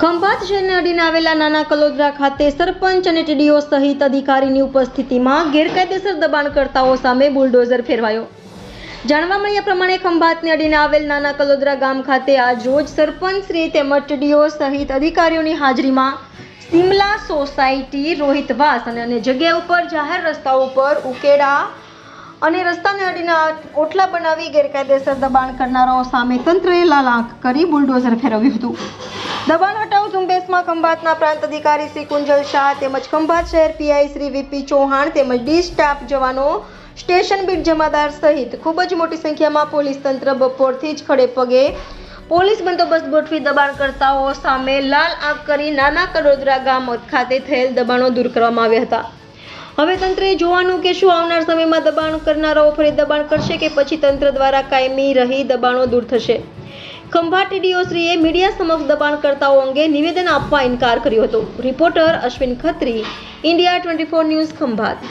ખંભાત શહેરને અડીને આવેલા નાના કલોદરા ખાતે સરપંચ અને ટીડીઓ સહિત અધિકારીની ઉપસ્થિતિમાં ગેરકાયદેસર દબાણકર્તાઓ સામે બુલડોઝર ફેરવાયો. જાણવા મળ્યા પ્રમાણે ખંભાતને અડીને આવેલ નાના કલોદરા ગામ ખાતે આજ રોજ સરપંચ શ્રી તેમજ ટીડીઓ સહિત અધિકારીઓની હાજરીમાં સિમલા સોસાયટી, રોહિતવાસ અને અન્ય જગ્યા ઉપર જાહેર રસ્તાઓ ઉપર ઉકેડા અને રસ્તાને અડીને ઓટલા બનાવી ગેરકાયદેસર દબાણ કરનારાઓ સામે તંત્રએ લાલ આંખ કરી બુલડોઝર ફેરવ્યું હતું. દબાણ હટાવ ઝુંબેશમાં ખંભાતના પ્રાંત અધિકારી શ્રી કુંજલ શાહ તેમજ ખંભાત શહેર પીઆઈ શ્રી વીપી ચૌહાણ તેમજ ડી સ્ટાફ જવાનો સ્ટેશન બીટ જમાદાર સહિત ખૂબ જ મોટી સંખ્યામાં પોલીસ તંત્ર બપોરથી જ ખડે પગે પોલીસ બંદોબસ્ત ગોઠવી દબાણકર્તાઓ સામે લાલ આંખ કરી નાના કડોદરા ગામ ખાતે થયેલ દબાણો દૂર કરવામાં આવ્યા હતા. હવે તંત્રએ જોવાનું કે શું આવનાર સમયમાં દબાણ કરનારાઓ ફરી દબાણ કરશે કે પછી તંત્ર દ્વારા કાયમી રહી દબાણો દૂર થશે? ખંભાત ટીડીઓશ્રીએ મીડિયા સમક્ષ દબાણકર્તાઓ અંગે નિવેદન આપવા ઇનકાર કર્યો હતો. Reporter Ashwin Khatri, India twenty four news Khambhat.